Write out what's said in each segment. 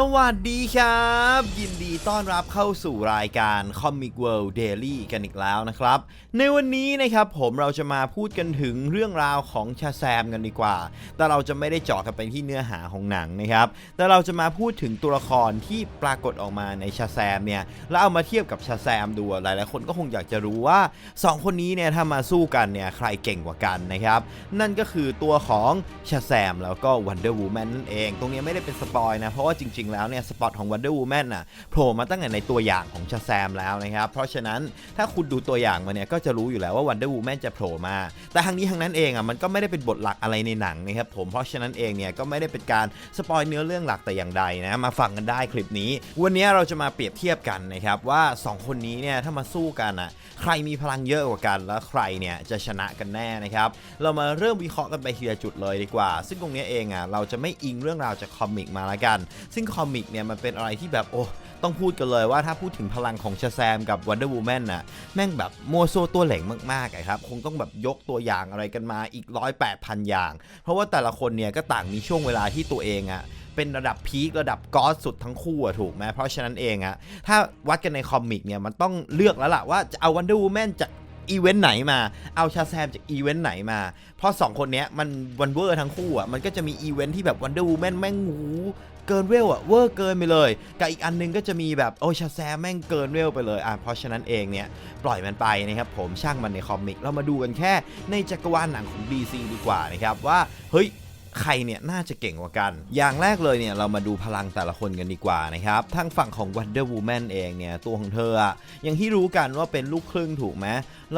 สวัสดีครับ ยินดีต้อนรับเข้าสู่รายการ Comic World Daily กันอีกแล้วนะครับ ในวันนี้นะครับผมเราจะมาพูดกันถึงเรื่องราวของชาแซมกันดีกว่า แต่เราจะไม่ได้เจาะกันไปที่เนื้อหาของหนังนะครับ แต่เราจะมาพูดถึงตัวละครที่ปรากฏออกมาในชาแซมเนี่ยแล้วเอามาเทียบกับชาแซมดูหลายๆคนก็คงอยากจะรู้ว่า 2 คนนี้เนี่ยถ้ามาสู้กันเนี่ยใครเก่งกว่ากันนะครับ นั่นก็คือตัวของชาแซมแล้วก็ Wonder Woman นั่นเอง ตรงนี้ไม่ได้เป็นสปอยนะเพราะว่าจริงๆ แล้วเนี่ยสปอตของ Wonder Woman น่ะโผล่มาตั้งแต่ในตัวอย่างของชาแซมแล้วนะครับเพราะฉะนั้นถ้าคุณดูตัวอย่างมาเนี่ยก็จะรู้อยู่แล้วว่า Wonder Woman จะโผล่มา แต่ทางนี้ทางนั้นเองอะมันก็ไม่ได้เป็นบทหลักอะไรในหนังนะครับผมเพราะฉะนั้นเองเนี่ยก็ไม่ได้เป็นการสปอยเนื้อเรื่องหลักแต่อย่างใดนะมาฟังกันได้คลิปนี้ วันนี้เราจะมาเปรียบเทียบกันนะครับว่าสองคนนี้เนี่ยถ้ามาสู้กันอะใครมีพลังเยอะกว่ากัน แล้วใครเนี่ยจะชนะกันแน่นะครับเรามาเริ่มวิเคราะห์กันไปทีละจุดเลยดีกว่า ซึ่งตรงนี้เองอะเราจะไม่อิงเรื่องราวจากคอมิกมาละกัน ซึ่งคอมิกเนี่ยมันเป็นอะไรที่แบบโอ้ต้องพูดกันเลยว่าถ้าพูดถึงพลังของชาแซมกับ Wonder Woman น่ะแม่งแบบมัวโซตัวเหล่งมากๆอะครับ คงต้องแบบยกตัวอย่างอะไรกันมาอีกร้อยแปดพันอย่าง เพราะว่าแต่ละคนเนี่ยก็ต่างมีช่วงเวลาที่ตัวเองอะเป็นระดับพีคระดับกอสสุดทั้งคู่อะถูกไหมเพราะฉะนั้นเองอะถ้าวัดกันในคอมิกเนี่ยมันต้องเลือกแล้วล่ะว่าจะเอา Wonder Woman จาก อีเวนต์ไหนมา เอาชาแซมจากอีเวนต์ไหนมา เพราะ 2 คนเนี้ยมันวันเวอร์ทั้งคู่อะ มันก็จะมีอีเวนต์ที่แบบวันเดอร์วูแมนแม่งหูเกินเวลอะเวอร์เกินไปเลย กับอีกอันนึงก็จะมีแบบโอ้ชาแซมแม่งเกินเวลไปเลยอะเพราะฉะนั้นเองเนี่ย ปล่อยมันไปนะครับผมช่างมันในคอมิก เรามาดูกันแค่ในจักรวาลหนังของ DC ดีกว่านะครับว่าเฮ้ย ใครเนี่ยน่าจะเก่งกว่ากัน อย่างแรกเลยเนี่ยเรามาดูพลังแต่ละคนกันดีกว่านะครับทางฝั่งของ Wonder Woman เองเนี่ยตัวของเธออะอย่างที่รู้กันว่าเป็นลูกครึ่งถูกไหม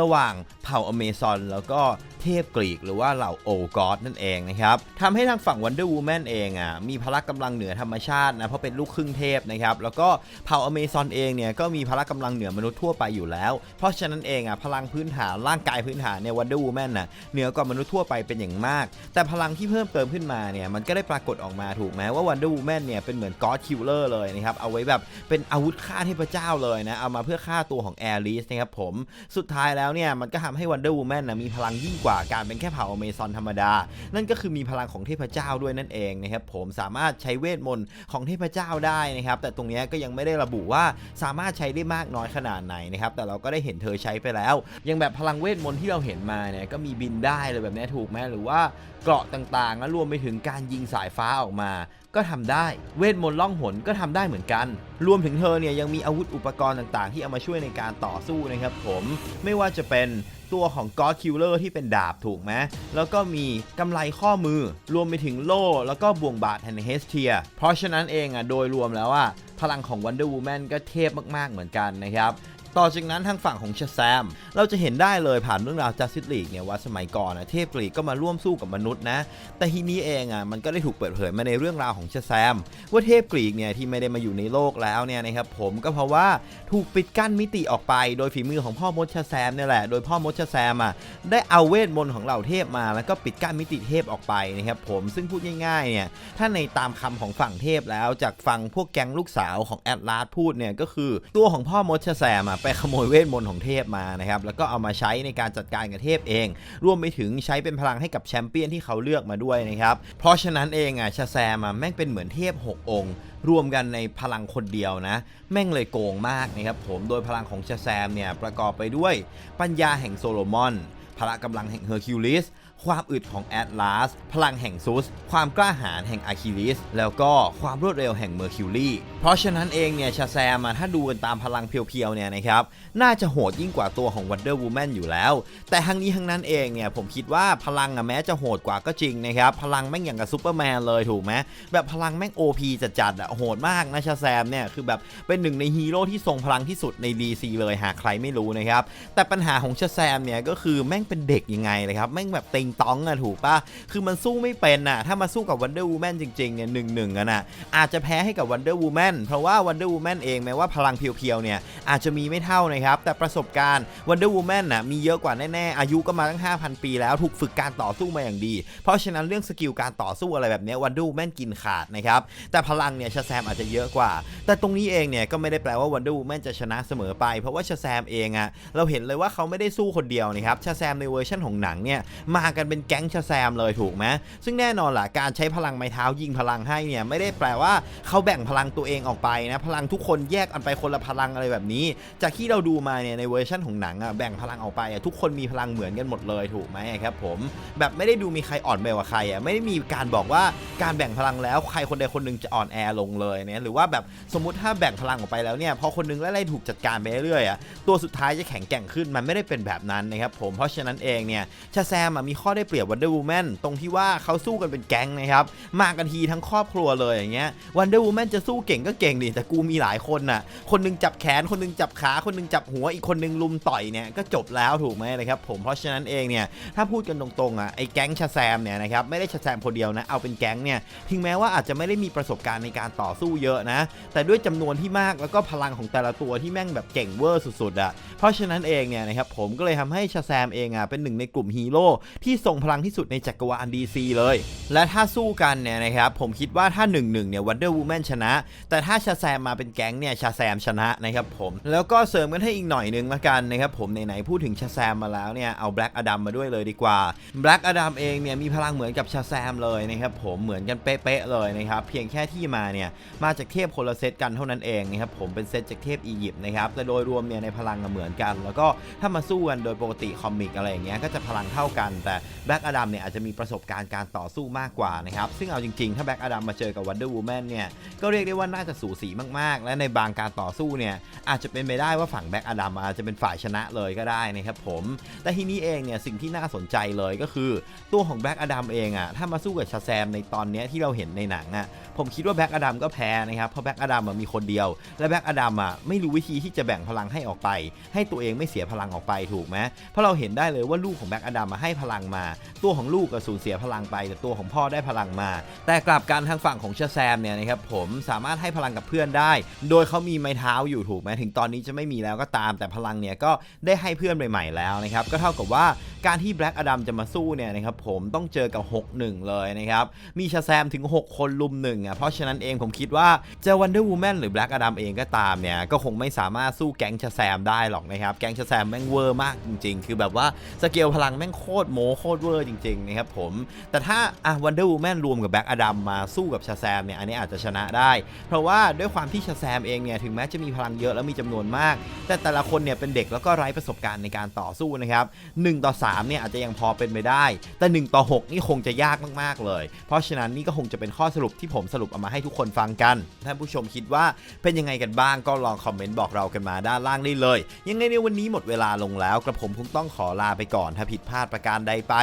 ระหว่างเผ่าอเมซอนแล้วก็เทพกรีกหรือว่าเหล่าโอกอสนั่นเองนะครับทำให้ทางฝั่ง Wonder Woman เองอะมีพละกำลังเหนือธรรมชาตินะเพราะเป็นลูกครึ่งเทพนะครับแล้วก็เผ่าอเมซอนเองเนี่ยก็มีพละกำลังเหนือมนุษย์ทั่วไปอยู่แล้ว เพราะฉะนั้นเองอะพลังพื้นฐานร่างกายพื้นฐานเนี่ย Wonder Woman น่ะเหนือกว่ามนุษย์ทั่วไปเป็นอย่างมาก แต่พลังที่เพิ่มเติมขึ้นมาเนี่ยมันก็ได้ปรากฏออกมาถูกไหมว่า Wonder Woman เนี่ยเป็นเหมือน God Killer เลยนะครับเอาไว้แบบเป็นอาวุธฆ่าเทพเจ้าเลยนะเอามาเพื่อฆ่าตัวของ Ares นะครับผมสุดท้ายแล้วเนี่ยมันก็ทำให้ Wonder Woman นะมีพลังยิ่งกว่าการเป็นแค่เผ่าอเมซอนธรรมดา นั่นก็คือมีพลังของเทพเจ้าด้วยนั่นเองนะครับผมสามารถใช้เวทมนต์ของเทพเจ้าได้นะครับแต่ตรงนี้ก็ยังไม่ได้ระบุว่าสามารถใช้ได้มากน้อยขนาดไหนนะครับแต่เราก็ได้เห็นเธอใช้ไปแล้ว ยังแบบพลังเวทมนต์ที่เราเห็นมาเนี่ยก็มีบินได้เลยแบบนี้ถูกไหมหรือว่าเกราะต่างๆแล้ววมไปถึงการยิงสายฟ้าออกมา ก็ทำได้ เวทมนต์ล่องหนก็ทำได้เหมือนกัน รวมถึงเธอเนี่ยยังมีอาวุธอุปกรณ์ต่างๆ ที่เอามาช่วยในการต่อสู้นะครับผมไม่ว่าจะเป็นตัวของ God Killer ที่เป็นดาบถูกไหมแล้วก็มีกำไลข้อมือ รวมไปถึงโล่ แล้วก็บ่วงบาทแห่งเฮสเทีย เพราะฉะนั้นเองอะโดยรวมแล้วอะพลังของ Wonder Woman ก็เทพมากๆเหมือนกันนะครับ ต่อจากนั้นทางฝั่งของชาแซม เราจะเห็นได้เลยผ่านเรื่องราวจัสติสลีกเนี่ยว่าสมัยก่อนนะเทพกรีกก็มาร่วมสู้กับมนุษย์นะ แต่ทีนี้เองอะมันก็ได้ถูกเปิดเผยมาในเรื่องราวของชาแซม ว่าเทพกรีกเนี่ยที่ไม่ได้มาอยู่ในโลกแล้วเนี่ยนะครับผมก็เพราะว่าถูกปิดกั้นมิติออกไป โดยฝีมือของพ่อมดชาแซมเนี่ยแหละโดยพ่อมดชาแซมอะได้เอาเวทมนต์ของเหล่าเทพมา แล้วก็ปิดกั้นมิติเทพออกไปนะครับผมซึ่งพูดง่ายๆเนี่ยถ้าในตามคำของฝั่งเทพแล้วจากฟังพวกแก๊งลูกสาวของแอดลาสพูดเนี่ยก็คือตัวของพ่อมดชาแซมอะไปขโมยเวทมนต์ของเทพมานะครับ แล้วก็เอามาใช้ในการจัดการกับเทพเอง รวมไปถึงใช้เป็นพลังให้กับแชมเปี้ยนที่เขาเลือกมาด้วยนะครับ เพราะฉะนั้นเองอะชาแซมอะแม่งเป็นเหมือนเทพ 6 องค์ รวมกันในพลังคนเดียวนะ แม่งเลยโกงมากนะครับผม โดยพลังของชาแซมเนี่ยประกอบไปด้วยปัญญาแห่งโซโลมอน พละกำลังแห่งเฮอร์คิวลิสความอึดของแอตลาสพลังแห่งซุส ความกล้าหาญแห่งอะคิลิส แล้วก็ความรวดเร็วแห่งเมอร์คิวรีเพราะฉะนั้นเองเนี่ยชาแซมอะถ้าดูกันตามพลังเพียวๆเนี่ยนะครับ น่าจะโหดยิ่งกว่าตัวของ Wonder Woman อยู่แล้ว แต่ทั้งนี้ทั้งนั้นเองเนี่ยผมคิดว่าพลังอะแม้จะโหดกว่าก็จริงนะครับ พลังแม่งอย่างกับซูเปอร์แมนเลยถูกไหมแบบพลังแม่ง OP จัดๆอะโหดมากนะชาแซมเนี่ยคือแบบเป็นหนึ่งในฮีโร่ที่ทรงพลังที่สุดใน DC เลยหากใครไม่รู้นะครับแต่ปัญหาของชาแซมเนี่ยก็คือแม่งเป็นเด็กยังไงเลยครับแม่งแบบติงต้องอะถูกปะคือมันสู้ไม่เป็นอะถ้ามาสู้กับ Wonder Woman จริงๆเนี่ยหนึ่งหนึ่งอะนะอาจจะแพ้ให้กับ Wonder Woman เพราะว่า Wonder Woman เองแม้ว่าพลังเพียวๆเนี่ยอาจจะมีไม่เท่านะครับแต่ประสบการณ์ Wonder Woman น่ะมีเยอะกว่าแน่ๆอายุก็มาตั้ง 5,000 ปีแล้วถูกฝึกการต่อสู้มาอย่างดี เพราะฉะนั้นเรื่องสกิลการต่อสู้อะไรแบบนี้ Wonder Woman กินขาดนะครับแต่พลังเนี่ยชาแซมอาจจะเยอะกว่า แต่ตรงนี้เองเนี่ยก็ไม่ได้แปลว่า Wonder Woman จะชนะเสมอไป เพราะว่าชาแซมเองอะเราเห็นเลยว่าเขาไม่ได้สู้คนเดียวนะครับชาแซมในเวอร์ชันของหนังเนี่ยมากันเป็นแก๊งชาแซมเลยถูกไหมซึ่งแน่นอนล่ะการใช้พลังไม้เท้ายิงพลังให้เนี่ยไม่ได้แปลว่าเขาแบ่งพลังตัวเองออกไปนะพลังทุกคนแยกกันไปคนละพลังอะไรแบบนี้ จากที่เราดูมาเนี่ยในเวอร์ชันของหนังอะแบ่งพลังออกไปอะทุกคนมีพลังเหมือนกันหมดเลยถูกไหมครับผมแบบไม่ได้ดูมีใครอ่อนไปกว่าใครอะไม่ได้มีการบอกว่าการแบ่งพลังแล้วใครคนใดคนหนึ่งจะอ่อนแอลงเลยเนี่ยหรือว่าแบบสมมติถ้าแบ่งพลังออกไปแล้วเนี่ยพอคนหนึงไล่ๆถูกจัดการไปเรื่อยๆอะตัวสุดท้ายจะแข็งแกร่งขึ้นมันไม่ได้เป็นแบบนั้นนะครับผมเพราะฉะนั้นนั่นเองเนี่ยชาแซมมีข้อได้เปรียบวันเดอร์วูแมนตรงที่ว่าเขาสู้กันเป็นแก๊งนะครับมากันทีทั้งครอบครัวเลยอย่างเงี้ยวันเดอร์วูแมนจะสู้เก่งก็เก่งดิแต่กูมีหลายคนน่ะคนหนึงจับแขนคนหนึงจับขาคนหนึงจับหัวอีกคนหนึงลุมต่อยเนี่ยก็จบแล้วถูกไหมนะครับผมเพราะฉะนั้นเองเนี่ยถ้าพูดกันตรงๆอะไอ้แก๊งชาแซมเนี่ยนะครับไม่ได้ชาแซมคนเดียวนะเอาเป็นแก๊งเนี่ยถึงแม้ว่าอาจจะไม่ได้มีประสบการณ์ในการต่อสู้เยอะนะ แต่ด้วยจำนวนที่มากแล้วก็พลังของแต่ละตัวที่แม่งแบบเก่งเวอร์สุดๆอะเพราะฉะนั้นเองเนี่ยนะครับผมก็เลยทำให้ชาแซมเองอะเป็นหนึ่งในกลุ่มฮีโร่ที่ทรงพลังที่สุดในจักรวาล DC เลย และถ้าสู้กันเนี่ยนะครับผมคิดว่าถ้า1นึเนี่ยวันเดอร์วูแมนชนะ แต่ถ้าชาแซมมาเป็นแก๊งเนี่ยชาแซมชนะนะครับผมแล้วก็เสริมกันให้อีกหน่อยนึงละกันนะครับผมไหนๆพูดถึงชาแซมมาแล้วเนี่ยเอาแบล็กอดัมมาด้วยเลยดีกว่าแบล็กอดัมเองเนี่ยมีพลังเหมือนกับชาแซมเลยนะครับผมเหมือนกันเป๊ะๆเลยนะครับเพียงแค่ที่มาเนี่ยมาจากเทพคนละเซตกันเท่านั้นเองนะครับผมเป็นเซตจากเทพอียิปต์นะครับแต่โดยรวมเนี่ยในพลังเหมือนกัน แล้วก็ถ้ามาสู้กันโดยปกติคอมิกอะไรอย่างเงี้ยก็จะพลังเท่ากัน แต่แบ็กอดัมเนี่ยอาจจะมีประสบการณ์การต่อสู้มากกว่านะครับซึ่งเอาจริงๆ ถ้าแบ็กอดัมมาเจอกับวันเดอร์วูแมนเนี่ยก็เรียกได้ว่าน่าจะสูสีมากๆ และในบางการต่อสู้เนี่ยอาจจะเป็นไปได้ว่าฝั่งแบ็กอดัมอาจจะเป็นฝ่ายชนะเลยก็ได้นะครับผมแต่ทีนี้เองเนี่ยสิ่งที่น่าสนใจเลยก็คือ ตัวของแบ็กอดัมเองอะถ้ามาสู้กับชาแซมในตอนนี้ที่เราเห็นในหนังอะผมคิดว่าแบ็กอดัมก็แพ้นะครับเพราะแบ็กอดัมมีคนเดียว และแบ็กอดัมอะไม่รู้วิธีที่จะแบ่งพลังให้ออกไป ให้ตัวเองไม่เสียพลังออกไปถูกไหมเพราะเราเห็นได้เลยว่าลูกของแบ็กอดัมมาให้พลังมา ตัวของลูกก็สูญเสียพลังไป แต่ตัวของพ่อได้พลังมา แต่กลับกันทางฝั่งของชาแซมเนี่ยนะครับผมสามารถให้พลังกับเพื่อนได้ โดยเขามีไม้เท้าอยู่ถูกไหมถึงตอนนี้จะไม่มีแล้วก็ตามแต่พลังเนี่ยก็ได้ให้เพื่อนใหม่ๆแล้วนะครับก็เท่ากับว่าการที่แบล็กอดัมจะมาสู้เนี่ยนะครับผมต้องเจอกับ 6-1 เลยนะครับมีชาแซมถึง 6 คนลุมหนึ่งอะเพราะฉะนั้นเองผมคิดว่าจะวันเดอร์วูแมนหรือแบล็กอดัมเองก็ตามเนี่ยก็คงไม่สามารถสู้แก๊งชาแซมได้หรอกนะครับแก๊งชาแซมแม่งเวอร์มากจริงๆ คือแบบว่าสเกลพลังแม่งโคตรโมโคตรเวอร์จริงๆนะครับผม แต่ถ้าอะวันเดอร์วูแมนรวมกับแบ็กอดัมมาสู้กับชาแซมเนี่ยอันนี้อาจจะชนะได้ เพราะว่าด้วยความที่ชาแซมเองเนี่ยถึงแม้จะมีพลังเยอะแล้วมีจำนวนมาก แต่แต่ละคนเนี่ยเป็นเด็กแล้วก็ไร้ประสบการณ์ในการต่อสู้นะครับ1ต่อ3เนี่ยอาจจะยังพอเป็นไปได้ แต่ 1 ต่อ 6 นี่คงจะยากมากๆเลย เพราะฉะนั้นนี่ก็คงจะเป็นข้อสรุปที่ผมสรุปเอามาให้ทุกคนฟังกัน ท่านผู้ชมคิดว่าเป็นยังไงกันบ้างก็ลองคอมเมนต์บอกเรากันมาด้านล่างได้เลย ยังไงในวันนี้หมดเวลาลงแล้วกระผมคงต้องขอลาไปก่อน ถ้าผิดพลาดประการใดไป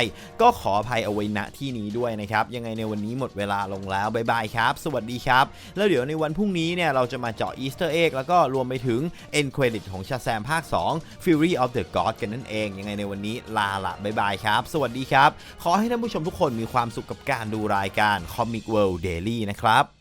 ก็ขออภัยเอาไว้ณที่นี้ด้วยนะครับ ยังไงในวันนี้หมดเวลาลงแล้วบายบายครับ สวัสดีครับ แล้วเดี๋ยวในวันพรุ่งนี้เนี่ยเราจะมาเจาะอีสเตอร์เอ็กแล้วก็รวมไปถึง End Credit ของชาแซมภาค 2 Fury of the God กันนั่นเอง ยังไงในวันนี้ลาละบายบายครับ สวัสดีครับ ขอให้ท่านผู้ชมทุกคนมีความสุขกับการดูรายการ Comic World Daily นะครับ